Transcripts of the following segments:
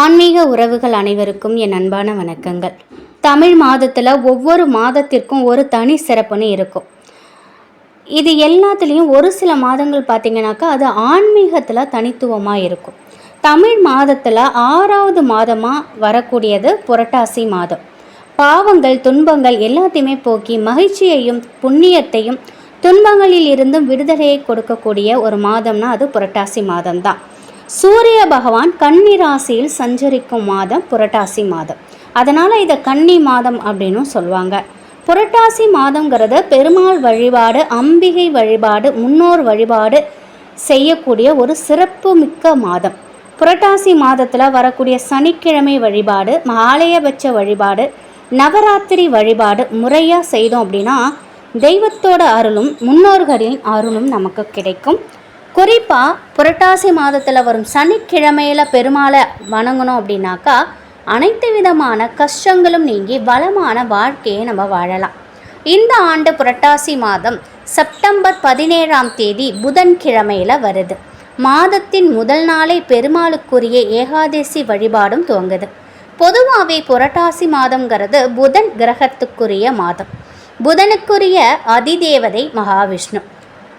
ஆன்மீக உறவுகள் அனைவருக்கும் என் அன்பான வணக்கங்கள். தமிழ் மாதத்தில் ஒவ்வொரு மாதத்திற்கும் ஒரு தனி சிறப்புன்னு இருக்கும். இது எல்லாத்துலேயும் ஒரு சில மாதங்கள் பார்த்திங்கனாக்கா அது ஆன்மீகத்தில் தனித்துவமாக இருக்கும். தமிழ் மாதத்தில் ஆறாவது மாதமாக வரக்கூடியது புரட்டாசி மாதம். பாவங்கள் துன்பங்கள் எல்லாத்தையுமே போக்கி மகிழ்ச்சியையும் புண்ணியத்தையும் துன்பங்களில் இருந்தும் விடுதலையை கொடுக்கக்கூடிய ஒரு மாதம்னா அது புரட்டாசி மாதம்தான். சூரிய பகவான் கன்னி ராசியில் சஞ்சரிக்கும் மாதம் புரட்டாசி மாதம். அதனால் இதை கன்னி மாதம் அப்படின்னும் சொல்லுவாங்க புரட்டாசி மாதங்கிறது பெருமாள் வழிபாடு அம்பிகை வழிபாடு முன்னோர் வழிபாடு செய்யக்கூடிய ஒரு சிறப்பு மிக்க மாதம். புரட்டாசி மாதத்தில் வரக்கூடிய சனிக்கிழமை வழிபாடு ஆலயபட்ச வழிபாடு நவராத்திரி வழிபாடு முறையாக செய்தோம் அப்படின்னா தெய்வத்தோட அருளும் முன்னோர்களின் அருளும் நமக்கு கிடைக்கும். குறிப்பாக புரட்டாசி மாதத்தில் வரும் சனிக்கிழமையில் பெருமாளை வணங்கணும் அப்படின்னாக்கா அனைத்து விதமான கஷ்டங்களும் நீங்கி வளமான வாழ்க்கையை நம்ம வாழலாம். இந்த ஆண்டு புரட்டாசி மாதம் செப்டம்பர் பதினேழாம் தேதி புதன்கிழமையில் வருது. மாதத்தின் முதல் நாளை பெருமாளுக்குரிய ஏகாதசி வழிபாடும் துவங்குது. பொதுவாகவே புரட்டாசி மாதங்கிறது புதன் கிரகத்துக்குரிய மாதம். புதனுக்குரிய அதிதேவதை மகாவிஷ்ணு.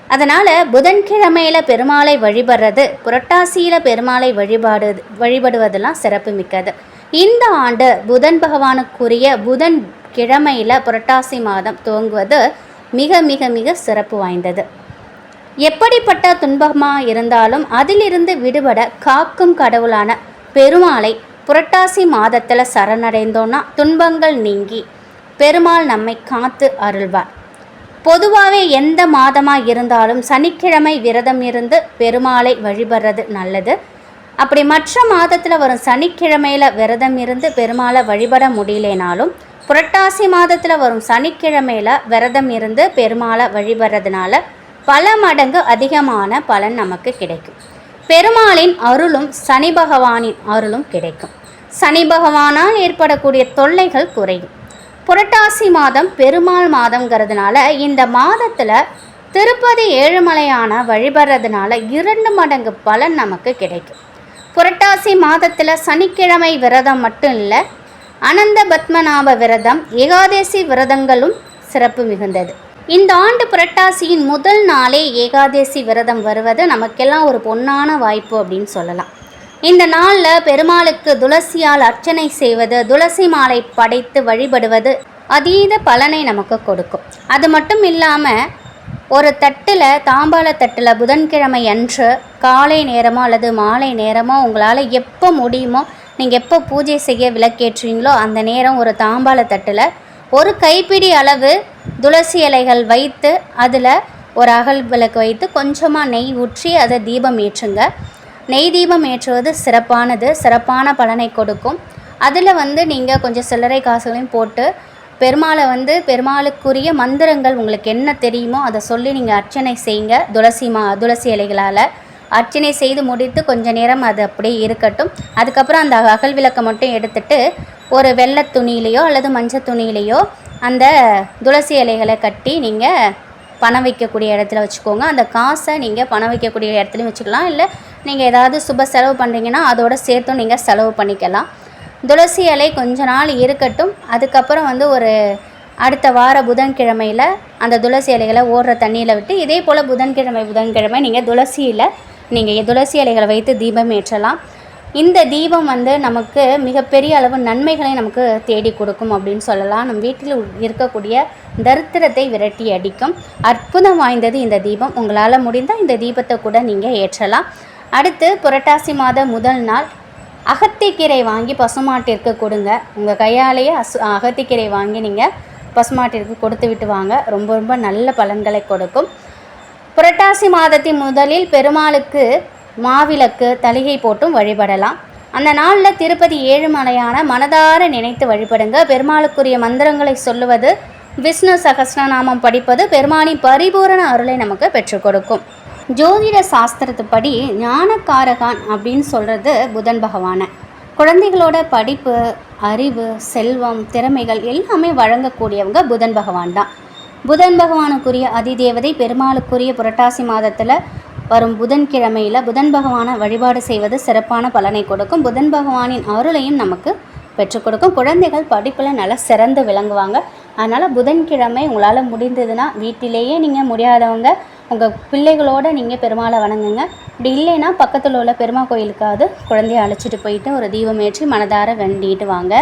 அதனால் புதன்கிழமையில் பெருமாளை வழிபடுறது புரட்டாசியில் பெருமாளை வழிபாடு வழிபடுவதெல்லாம் சிறப்பு மிக்கது. இந்த ஆண்டு புதன் பகவானுக்குரிய புதன் கிழமையில் புரட்டாசி மாதம் துவங்குவது மிக மிக மிக சிறப்பு வாய்ந்தது. எப்படிப்பட்ட துன்பமாக இருந்தாலும் அதிலிருந்து விடுபட காக்கும் கடவுளான பெருமாளை புரட்டாசி மாதத்தில் சரணடைந்தோன்னா துன்பங்கள் நீங்கி பெருமாள் நம்மை காத்து அருள்வார். பொதுவாகவே எந்த மாதமாக இருந்தாலும் சனிக்கிழமை விரதம் இருந்து பெருமாளை வழிபடுறது நல்லது. அப்படி மற்ற மாதத்தில் வரும் சனிக்கிழமையில் விரதம் இருந்து பெருமாளை வழிபட முடியலனாலும் புரட்டாசி மாதத்தில் வரும் சனிக்கிழமையில் விரதம் இருந்து பெருமாளை வழிபடுறதுனால பல மடங்கு அதிகமான பலன் நமக்கு கிடைக்கும். பெருமாளின் அருளும் சனி பகவானின் அருளும் கிடைக்கும். சனி பகவானால் ஏற்படக்கூடிய தொல்லைகள் குறையும். புரட்டாசி மாதம் பெருமாள் மாதங்கிறதுனால இந்த மாதத்தில் திருப்பதி ஏழுமலையான வழிபடுறதுனால இரண்டு மடங்கு பலன் நமக்கு கிடைக்கும். புரட்டாசி மாதத்தில் சனிக்கிழமை விரதம் மட்டும் இல்லை அனந்த பத்மநாப விரதம் ஏகாதசி விரதங்களும் சிறப்பு மிகுந்தது. இந்த ஆண்டு புரட்டாசியின் முதல் நாளே ஏகாதசி விரதம் வருவது நமக்கெல்லாம் ஒரு பொன்னான வாய்ப்பு அப்படின்னு சொல்லலாம். இந்த நாளில் பெருமாளுக்கு துளசியால் அர்ச்சனை செய்வது துளசி மாலை படைத்து வழிபடுவது அதீத பலனை நமக்கு கொடுக்கும். அது மட்டும் இல்லாமல் ஒரு தட்டில் தாம்பாள தட்டில் புதன்கிழமை அன்று காலை நேரமோ அல்லது மாலை நேரமோ உங்களால் எப்போ முடியுமோ நீங்கள் எப்போ பூஜை செய்ய விளக்கேற்றுவீங்களோ அந்த நேரம் ஒரு தாம்பாள தட்டில் ஒரு கைப்பிடி அளவு துளசி இலைகள் வைத்து அதில் ஒரு அகல் விளக்கு வைத்து கொஞ்சமாக நெய் ஊற்றி அதை தீபம் ஏற்றுங்க. நெய் தீபம் ஏற்றுவது சிறப்பானது சிறப்பான பலனை கொடுக்கும். அதில் வந்து நீங்கள் கொஞ்சம் சில்லறை காசுகளையும் போட்டு பெருமாளை வந்து பெருமாளுக்குரிய மந்திரங்கள் உங்களுக்கு என்ன தெரியுமோ அதை சொல்லி நீங்கள் அர்ச்சனை செய்யுங்க. துளசி மா துளசி இலைகளால் அர்ச்சனை செய்து முடித்து கொஞ்ச நேரம் அது அப்படியே இருக்கட்டும். அதுக்கப்புறம் அந்த அகல் விளக்கை மட்டும் எடுத்துட்டு ஒரு வெள்ளை துணியிலையோ அல்லது மஞ்சள் துணியிலையோ அந்த துளசி இலைகளை கட்டி நீங்கள் பணம் வைக்கக்கூடிய இடத்துல வச்சுக்கோங்க. அந்த காசை நீங்கள் பணம் வைக்கக்கூடிய இடத்துலையும் வச்சுக்கலாம். இல்லை நீங்கள் ஏதாவது சுப செலவு பண்ணுறீங்கன்னா அதோட சேர்த்தும் நீங்கள் செலவு பண்ணிக்கலாம். துளசி இலை கொஞ்ச நாள் இருக்கட்டும். அதுக்கப்புறம் வந்து ஒரு அடுத்த வார புதன்கிழமையில் அந்த துளசி இலைகளை ஓடுற தண்ணியில் விட்டு இதே போல் புதன்கிழமை புதன்கிழமை நீங்கள் துளசியில் நீங்கள் துளசி இலைகளை வைத்து தீபம் ஏற்றலாம். இந்த தீபம் வந்து நமக்கு மிகப்பெரிய அளவு நன்மைகளை நமக்கு தேடி கொடுக்கும் அப்படின்னு சொல்லலாம். நம் வீட்டில் இருக்கக்கூடிய தரித்திரத்தை விரட்டி அடிக்கும். அற்புதம் வாய்ந்தது இந்த தீபம். உங்களால் முடிந்தால் இந்த தீபத்தை கூட நீங்கள் ஏற்றலாம். அடுத்து புரட்டாசி மாத முதல் நாள். அகத்திக்கீரை வாங்கி பசுமாட்டிற்கு கொடுங்க. உங்கள் கையாலேயே அசு அகத்திக்கீரை வாங்கி நீங்கள் பசுமாட்டிற்கு கொடுத்து விட்டு வாங்க. ரொம்ப ரொம்ப நல்ல பலன்களை கொடுக்கும். புரட்டாசி மாதத்தின் முதலில் பெருமாளுக்கு மாவிளக்கு தலிகை போட்டும் வழிபடலாம். அந்த நாளில் திருப்பதி ஏழுமலையான மனதார நினைத்து வழிபடுங்க. பெருமாளுக்குரிய மந்திரங்களை சொல்லுவது விஷ்ணு சகஸ்ரநாமம் படிப்பது பெருமானின் பரிபூரண அருளை நமக்கு பெற்றுக் கொடுக்கும். ஜோதிட சாஸ்திரத்துப்படி ஞானக்காரகான் அப்படின்னு சொல்கிறது புதன் பகவானை. குழந்தைகளோட படிப்பு அறிவு செல்வம் திறமைகள் எல்லாமே வழங்கக்கூடியவங்க புதன் பகவான் தான். புதன் பகவானுக்குரிய அதிதேவதை பெருமாளுக்குரிய புரட்டாசி மாதத்தில் வரும் புதன்கிழமையில் புதன் பகவானை வழிபாடு செய்வது சிறப்பான பலனை கொடுக்கும். புதன் பகவானின் அருளையும் நமக்கு பெற்றுக் கொடுக்கும். குழந்தைகள் படிப்பில் நல்லா சிறந்து விளங்குவாங்க. அதனால் புதன்கிழமை உங்களால் முடிந்ததுன்னா வீட்டிலேயே நீங்கள் முடியாதவங்க உங்கள் பிள்ளைகளோட நீங்கள் பெருமாளை வணங்குங்க. இப்படி இல்லைன்னா பக்கத்தில் உள்ள பெருமா கோயிலுக்காவது குழந்தைய அழைச்சிட்டு போயிட்டு ஒரு தீபம் ஏற்றி மனதார வேண்டிட்டு வாங்க.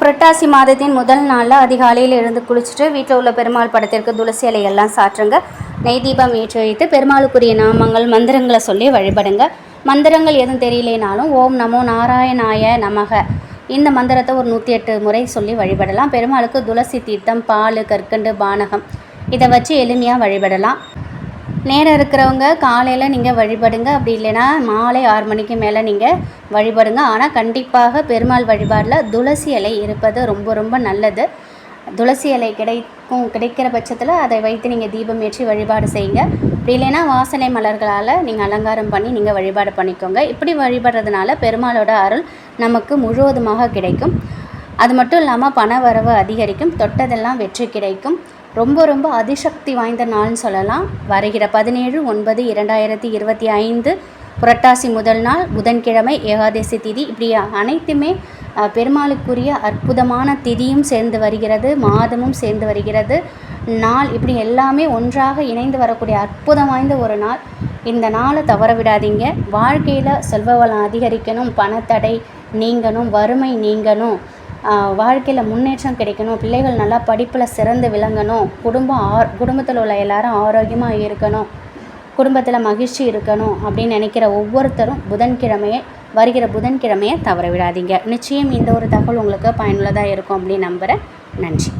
புரட்டாசி மாதத்தின் முதல் நாளில் அதிகாலையில் எழுந்து குளிச்சுட்டு வீட்டில் உள்ள பெருமாள் படத்திற்கு துளசி இலையெல்லாம் சாற்றுங்க. நெய் தீபம் ஏற்றி வைத்து பெருமாளுக்குரிய நாமங்கள் மந்திரங்களை சொல்லி வழிபடுங்க. மந்திரங்கள் எதுவும் தெரியலேனாலும் ஓம் நமோ நாராயணாய நமக. இந்த மந்திரத்தை ஒரு நூற்றி எட்டு முறை சொல்லி வழிபடலாம். பெருமாளுக்கு துளசி தீர்த்தம் பால் கற்கண்டு பானகம். இதை வச்சு எளிமையாக வழிபடலாம். நேரம் இருக்கிறவங்க காலையில் நீங்கள் வழிபடுங்க. அப்படி இல்லைன்னா மாலை ஆறு மணிக்கு மேலே நீங்கள் வழிபடுங்க. ஆனால் கண்டிப்பாக பெருமாள் வழிபாடில் துளசி இலை இருப்பது ரொம்ப ரொம்ப நல்லது. துளசி இலை கிடைக்கும் கிடைக்கிற பட்சத்தில் அதை வைத்து நீங்கள் தீபம் ஏற்றி வழிபாடு செய்யுங்க. அப்படி இல்லைன்னா வாசனை மலர்களால் நீங்கள் அலங்காரம் பண்ணி நீங்கள் வழிபாடு பண்ணிக்கோங்க. இப்படி வழிபடுறதுனால பெருமாளோட அருள் நமக்கு முழுவதுமாக கிடைக்கும். அது மட்டும் இல்லாமல் பண வரவு அதிகரிக்கும். தொட்டதெல்லாம் வெற்றி கிடைக்கும். ரொம்ப ரொம்ப அதிசக்தி வாய்ந்த நாள்னு சொல்லலாம். வருகிற பதினேழு ஒன்பது இரண்டாயிரத்தி இருபத்தி ஐந்து புரட்டாசி முதல் நாள் புதன்கிழமை ஏகாதசி திதி. இப்படி அனைத்துமே பெருமாளுக்குரிய அற்புதமான திதியும் சேர்ந்து வருகிறது மாதமும் சேர்ந்து வருகிறது. நாள் இப்படி எல்லாமே ஒன்றாக இணைந்து வரக்கூடிய அற்புதம் வாய்ந்த ஒரு நாள். இந்த நாளை தவற விடாதீங்க. வாழ்க்கையில் செல்வ வளம் அதிகரிக்கணும் பணத்தடை நீங்கணும் வறுமை நீங்கணும். வாழ்க்கையில் முன்னேற்றம் கிடைக்கணும் பிள்ளைகள் நல்லா படிப்பில் சிறந்து விளங்கணும் குடும்பம் ஆர் குடும்பத்தில் உள்ள எல்லாரும் ஆரோக்கியமாக இருக்கணும் குடும்பத்தில் மகிழ்ச்சி இருக்கணும் அப்படின்னு நினைக்கிற ஒவ்வொருத்தரும் புதன்கிழமையை வருகிற புதன்கிழமையை தவற விடாதீங்க. நிச்சயம் இந்த ஒரு தகவல் உங்களுக்கு பயனுள்ளதாக இருக்கும் அப்படின்னு நம்புகிறேன் நன்றி.